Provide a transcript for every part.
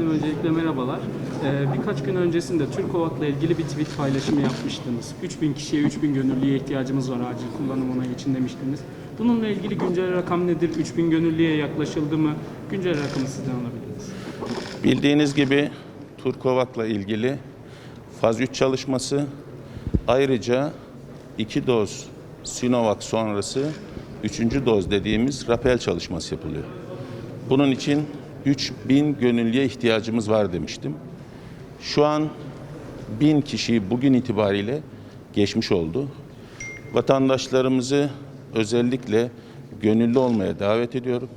Öncelikle merhabalar. Ee, birkaç gün öncesinde Türkovak'la ilgili bir tweet paylaşımı yapmıştınız. 3000 kişiye 3000 gönüllüye ihtiyacımız var acil kullanım onayı için demiştiniz. Bununla ilgili güncel rakam nedir? 3000 gönüllüye yaklaşıldı mı? Güncel rakamı sizden alabiliriz. Bildiğiniz gibi Turkovak'la ilgili faz 3 çalışması ayrıca 2 doz Sinovac sonrası 3. doz dediğimiz rapel çalışması yapılıyor. Bunun için 3000 gönüllüye ihtiyacımız var demiştim. Şu an 1000 kişiyi bugün itibariyle geçmiş oldu. Vatandaşlarımızı özellikle gönüllü olmaya davet ediyorum.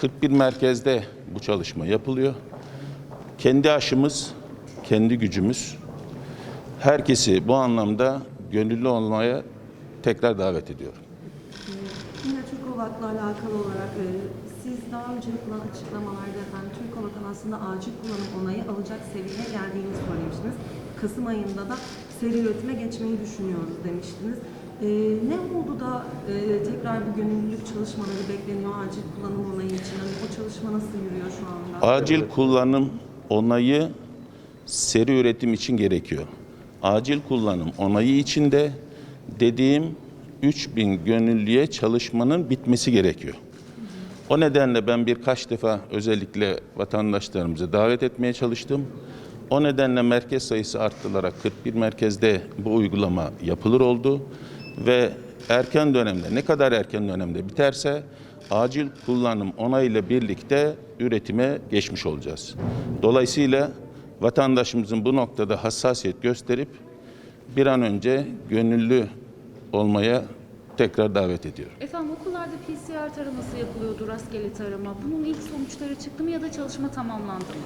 41 merkezde bu çalışma yapılıyor. Kendi aşımız, kendi gücümüz. Herkesi bu anlamda gönüllü olmaya tekrar davet ediyorum. Yine Türkovak'la alakalı olarak e, siz daha önce yapılan açıklamalarda efendim Türkovak'ın aslında acil kullanım onayı alacak seviyeye geldiğini söylemiştiniz. Kasım ayında da seri üretime geçmeyi düşünüyoruz demiştiniz. E, ne oldu da e, tekrar bu gönüllülük çalışmaları bekleniyor acil kullanım onayı için? Hani o çalışma nasıl yürüyor şu anda? Acil kullanım onayı seri üretim için gerekiyor. Acil kullanım onayı için de dediğim 3000 gönüllüye çalışmanın bitmesi gerekiyor. O nedenle ben birkaç defa özellikle vatandaşlarımızı davet etmeye çalıştım. O nedenle merkez sayısı arttırılarak 41 merkezde bu uygulama yapılır oldu ve erken dönemde ne kadar erken dönemde biterse acil kullanım onayıyla birlikte üretime geçmiş olacağız. Dolayısıyla vatandaşımızın bu noktada hassasiyet gösterip bir an önce gönüllü olmaya tekrar davet ediyorum. Efendim okullarda PCR taraması yapılıyordu, rastgele tarama. Bunun ilk sonuçları çıktı mı ya da çalışma tamamlandı mı?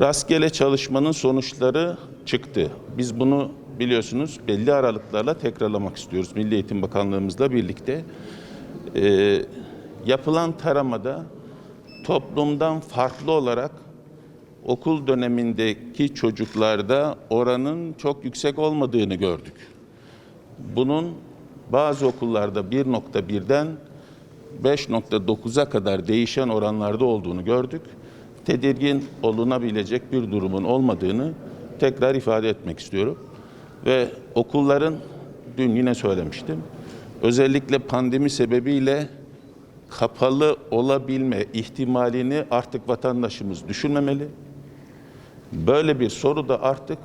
Rastgele çalışmanın sonuçları çıktı. Biz bunu biliyorsunuz belli aralıklarla tekrarlamak istiyoruz. Milli Eğitim Bakanlığımızla birlikte. Ee, yapılan taramada toplumdan farklı olarak okul dönemindeki çocuklarda oranın çok yüksek olmadığını gördük. Bunun bazı okullarda 1.1'den 5.9'a kadar değişen oranlarda olduğunu gördük. Tedirgin olunabilecek bir durumun olmadığını tekrar ifade etmek istiyorum. Ve okulların dün yine söylemiştim. Özellikle pandemi sebebiyle kapalı olabilme ihtimalini artık vatandaşımız düşünmemeli. Böyle bir soru da artık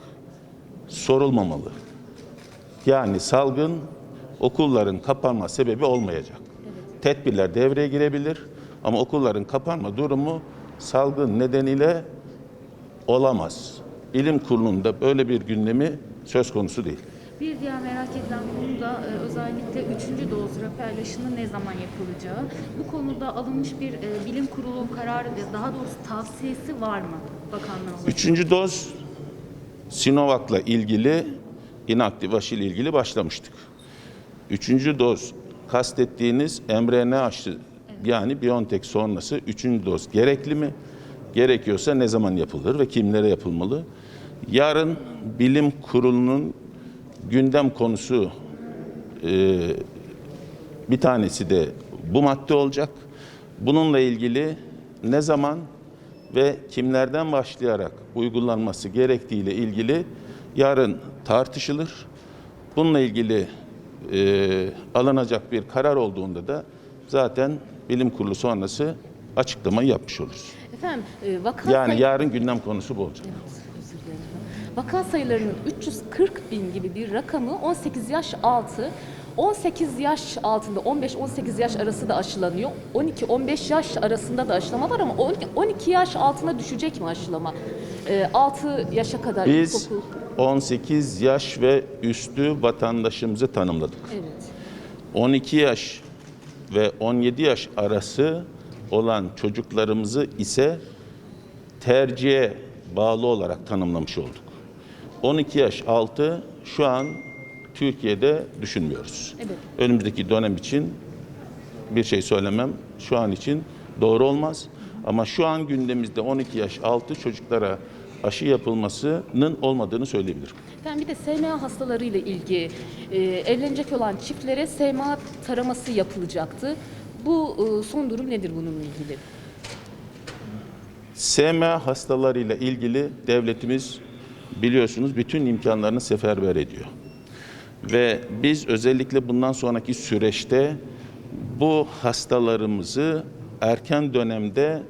sorulmamalı. Yani salgın okulların kapanma sebebi olmayacak. Tedbirler devreye girebilir ama okulların kapanma durumu salgın nedeniyle olamaz. İlim kurulunda böyle bir gündemi söz konusu değil. Bir diğer merak edilen konu da e, özellikle 3. doz rapel aşının ne zaman yapılacağı. Bu konuda alınmış bir e, bilim kurulu kararı ve daha doğrusu tavsiyesi var mı bakanlığın? Üçüncü doz Sinovac'la ilgili inaktif aşı ile ilgili başlamıştık. Üçüncü doz kastettiğiniz mRNA aşı yani BioNTech sonrası üçüncü doz gerekli mi? Gerekiyorsa ne zaman yapılır ve kimlere yapılmalı? Yarın bilim kurulunun gündem konusu e, bir tanesi de bu madde olacak. Bununla ilgili ne zaman ve kimlerden başlayarak uygulanması gerektiğiyle ilgili yarın tartışılır. Bununla ilgili e, alınacak bir karar olduğunda da zaten bilim kurulu sonrası açıklamayı yapmış oluruz. Efendim e, vaka, Yani sayı- yarın gündem konusu bu olacak. Özür dilerim. vaka sayılarının 340 bin gibi bir rakamı 18 yaş altı 18 yaş altında 15-18 yaş arası da aşılanıyor. 12-15 yaş arasında da aşılama var ama 12, 12 yaş altına düşecek mi aşılama? E, 6 yaşa kadar Biz ilkokul. 18 yaş ve üstü vatandaşımızı tanımladık. Evet. 12 yaş ve 17 yaş arası olan çocuklarımızı ise tercihe bağlı olarak tanımlamış olduk. 12 yaş altı şu an Türkiye'de düşünmüyoruz. Evet. Önümüzdeki dönem için bir şey söylemem şu an için doğru olmaz. Ama şu an gündemimizde 12 yaş altı çocuklara aşı yapılmasının olmadığını söyleyebilirim. Efendim bir de SMA hastalarıyla ilgili e, evlenecek olan çiftlere SMA taraması yapılacaktı. Bu e, son durum nedir bununla ilgili? SMA hastalarıyla ilgili devletimiz biliyorsunuz bütün imkanlarını seferber ediyor. Ve biz özellikle bundan sonraki süreçte bu hastalarımızı erken dönemde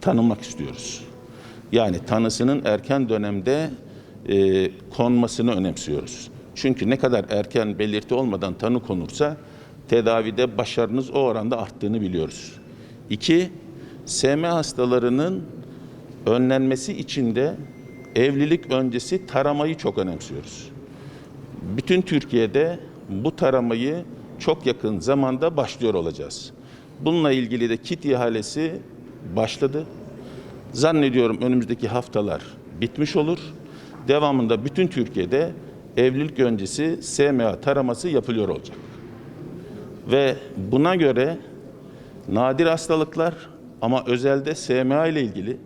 tanımak istiyoruz. Yani tanısının erken dönemde e, konmasını önemsiyoruz. Çünkü ne kadar erken belirti olmadan tanı konursa tedavide başarınız o oranda arttığını biliyoruz. İki, SMA hastalarının önlenmesi için de evlilik öncesi taramayı çok önemsiyoruz. Bütün Türkiye'de bu taramayı çok yakın zamanda başlıyor olacağız. Bununla ilgili de kit ihalesi başladı. Zannediyorum önümüzdeki haftalar bitmiş olur. Devamında bütün Türkiye'de evlilik öncesi SMA taraması yapılıyor olacak. Ve buna göre nadir hastalıklar ama özelde SMA ile ilgili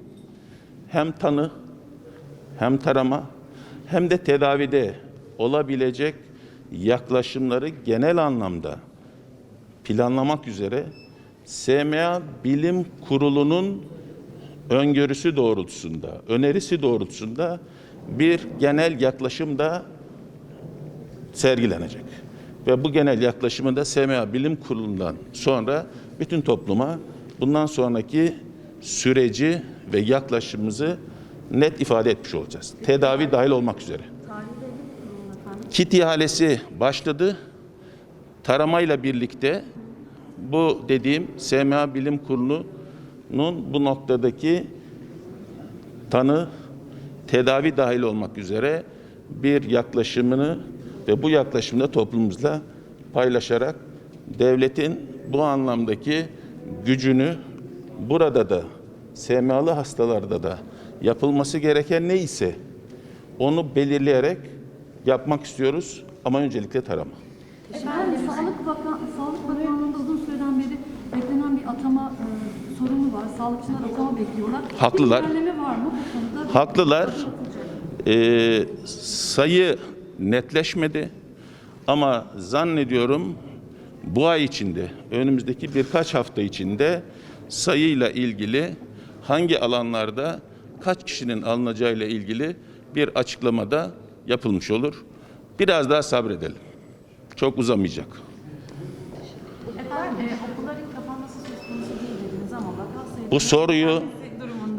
hem tanı hem tarama hem de tedavide olabilecek yaklaşımları genel anlamda planlamak üzere SMA Bilim Kurulu'nun öngörüsü doğrultusunda, önerisi doğrultusunda bir genel yaklaşım da sergilenecek. Ve bu genel yaklaşımı da SMA Bilim Kurulu'ndan sonra bütün topluma bundan sonraki süreci ve yaklaşımımızı net ifade etmiş olacağız. Tedavi dahil olmak üzere. Kit ihalesi başladı. Taramayla birlikte bu dediğim SMA Bilim Kurulu'nun bu noktadaki tanı, tedavi dahil olmak üzere bir yaklaşımını ve bu yaklaşımda toplumumuzla paylaşarak devletin bu anlamdaki gücünü burada da SMA'lı hastalarda da yapılması gereken neyse onu belirleyerek yapmak istiyoruz ama öncelikle tarama. Efendim, Sağlık, Bakan, Sağlık Bakanlığı'nda uzun süreden beri beklenen bir atama sorunu var. Sağlıkçılar atama bekliyorlar. Haklılar. Var mı bu konuda? Haklılar. Ee, sayı netleşmedi ama zannediyorum bu ay içinde, önümüzdeki birkaç hafta içinde sayıyla ilgili hangi alanlarda kaç kişinin alınacağıyla ilgili bir açıklamada yapılmış olur. Biraz daha sabredelim. Çok uzamayacak. Efendim e, okulların kapanması söz konusu değil dediniz ama vaka sayıları Bu soruyu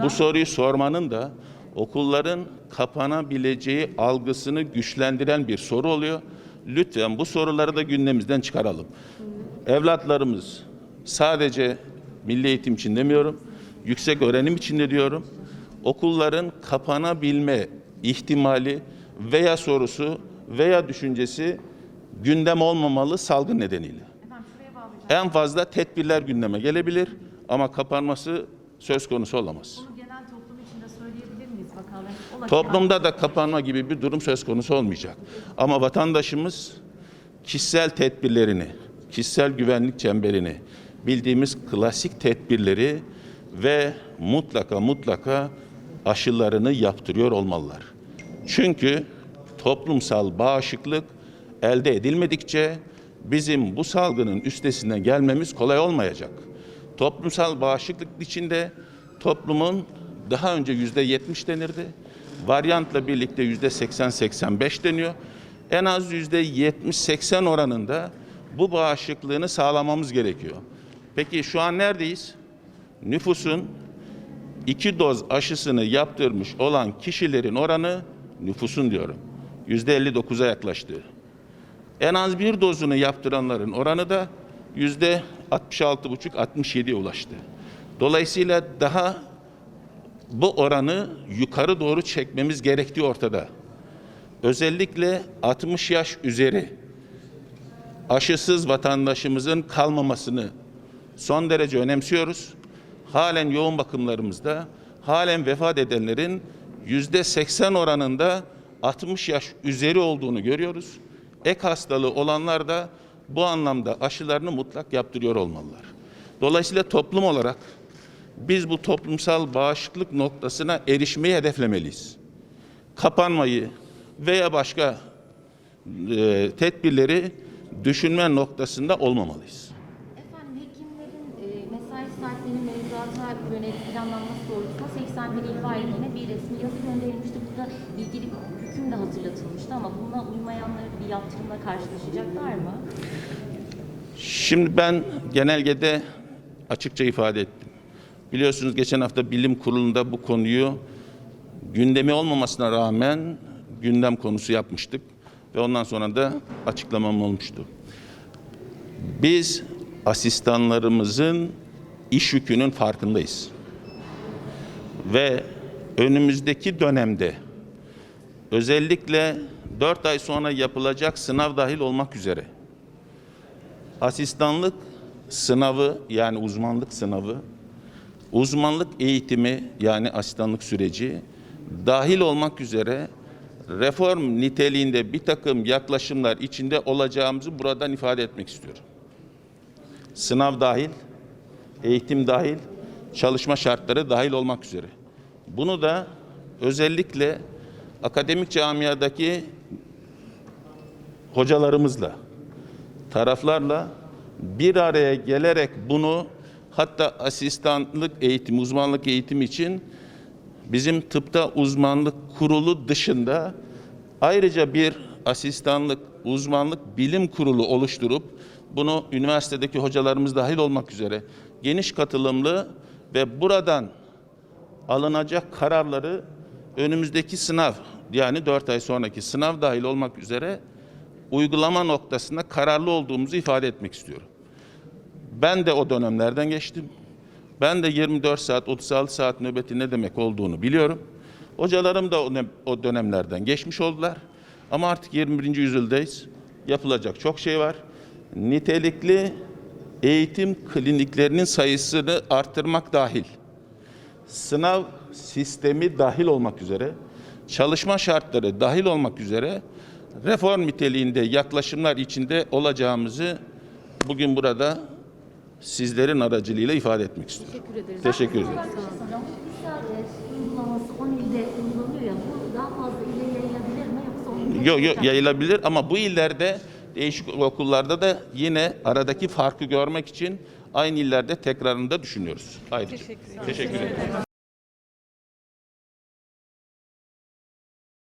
bu soruyu sormanın da okulların kapanabileceği algısını güçlendiren bir soru oluyor. Lütfen bu soruları da gündemimizden çıkaralım. Evlatlarımız sadece milli eğitim için demiyorum, yüksek öğrenim için de diyorum. Okulların kapanabilme ihtimali veya sorusu veya düşüncesi gündem olmamalı salgın nedeniyle. En fazla tedbirler gündeme gelebilir ama kapanması söz konusu olamaz. bunu genel toplum içinde söyleyebilir miyiz vakaların? Toplumda da kapanma gibi bir durum söz konusu olmayacak. Ama vatandaşımız kişisel tedbirlerini, kişisel güvenlik çemberini, bildiğimiz klasik tedbirleri ve mutlaka mutlaka aşılarını yaptırıyor olmalılar. Çünkü toplumsal bağışıklık elde edilmedikçe bizim bu salgının üstesinden gelmemiz kolay olmayacak. Toplumsal bağışıklık içinde toplumun daha önce yüzde yetmiş denirdi. Varyantla birlikte yüzde 80-85 deniyor. En az yüzde 70-80 oranında bu bağışıklığını sağlamamız gerekiyor. Peki şu an neredeyiz? Nüfusun iki doz aşısını yaptırmış olan kişilerin oranı nüfusun diyorum. Yüzde 59'a yaklaştı. En az bir dozunu yaptıranların oranı da yüzde 66,5-67'ye ulaştı. Dolayısıyla daha bu oranı yukarı doğru çekmemiz gerektiği ortada. Özellikle 60 yaş üzeri aşısız vatandaşımızın kalmamasını son derece önemsiyoruz. Halen yoğun bakımlarımızda halen vefat edenlerin yüzde 80 oranında 60 yaş üzeri olduğunu görüyoruz. Ek hastalığı olanlar da bu anlamda aşılarını mutlak yaptırıyor olmalılar. Dolayısıyla toplum olarak biz bu toplumsal bağışıklık noktasına erişmeyi hedeflemeliyiz. Kapanmayı veya başka e, tedbirleri düşünme noktasında olmamalıyız. Efendim hekimlerin e, mesai saatlerinin mevzuata yönelik planlanması doğrultusunda bir resmi yazı gönderilmişti. Burada ilgili hüküm de hatırlatılmıştı ama buna uymayanları bir yaptırımla karşılaşacaklar mı? Şimdi ben genelgede açıkça ifade ettim. Biliyorsunuz geçen hafta bilim kurulunda bu konuyu gündemi olmamasına rağmen gündem konusu yapmıştık ve ondan sonra da açıklamam olmuştu. Biz asistanlarımızın iş yükünün farkındayız. Ve önümüzdeki dönemde özellikle 4 ay sonra yapılacak sınav dahil olmak üzere asistanlık sınavı yani uzmanlık sınavı, uzmanlık eğitimi yani asistanlık süreci dahil olmak üzere reform niteliğinde bir takım yaklaşımlar içinde olacağımızı buradan ifade etmek istiyorum. Sınav dahil, eğitim dahil, çalışma şartları dahil olmak üzere. Bunu da özellikle akademik camiadaki hocalarımızla, taraflarla bir araya gelerek bunu hatta asistanlık eğitim, uzmanlık eğitim için bizim tıpta uzmanlık kurulu dışında ayrıca bir asistanlık, uzmanlık bilim kurulu oluşturup bunu üniversitedeki hocalarımız dahil olmak üzere geniş katılımlı ve buradan alınacak kararları önümüzdeki sınav yani 4 ay sonraki sınav dahil olmak üzere uygulama noktasında kararlı olduğumuzu ifade etmek istiyorum. Ben de o dönemlerden geçtim. Ben de 24 saat, 36 saat nöbeti ne demek olduğunu biliyorum. Hocalarım da o, ne- o dönemlerden geçmiş oldular. Ama artık 21. yüzyıldayız. Yapılacak çok şey var. Nitelikli eğitim kliniklerinin sayısını arttırmak dahil sınav sistemi dahil olmak üzere, çalışma şartları dahil olmak üzere reform niteliğinde yaklaşımlar içinde olacağımızı bugün burada sizlerin aracılığıyla ifade etmek istiyorum. Teşekkür ederiz. Teşekkür ederim. Hocam bu sadece uygulaması 10 ilde uygulanıyor ya bu daha fazla ile yayılabilir mi yoksa 10 ilde Yok yok yayılabilir ama bu illerde değişik okullarda da yine aradaki farkı görmek için aynı illerde tekrarını da düşünüyoruz. Ayrıca. Teşekkür ederim.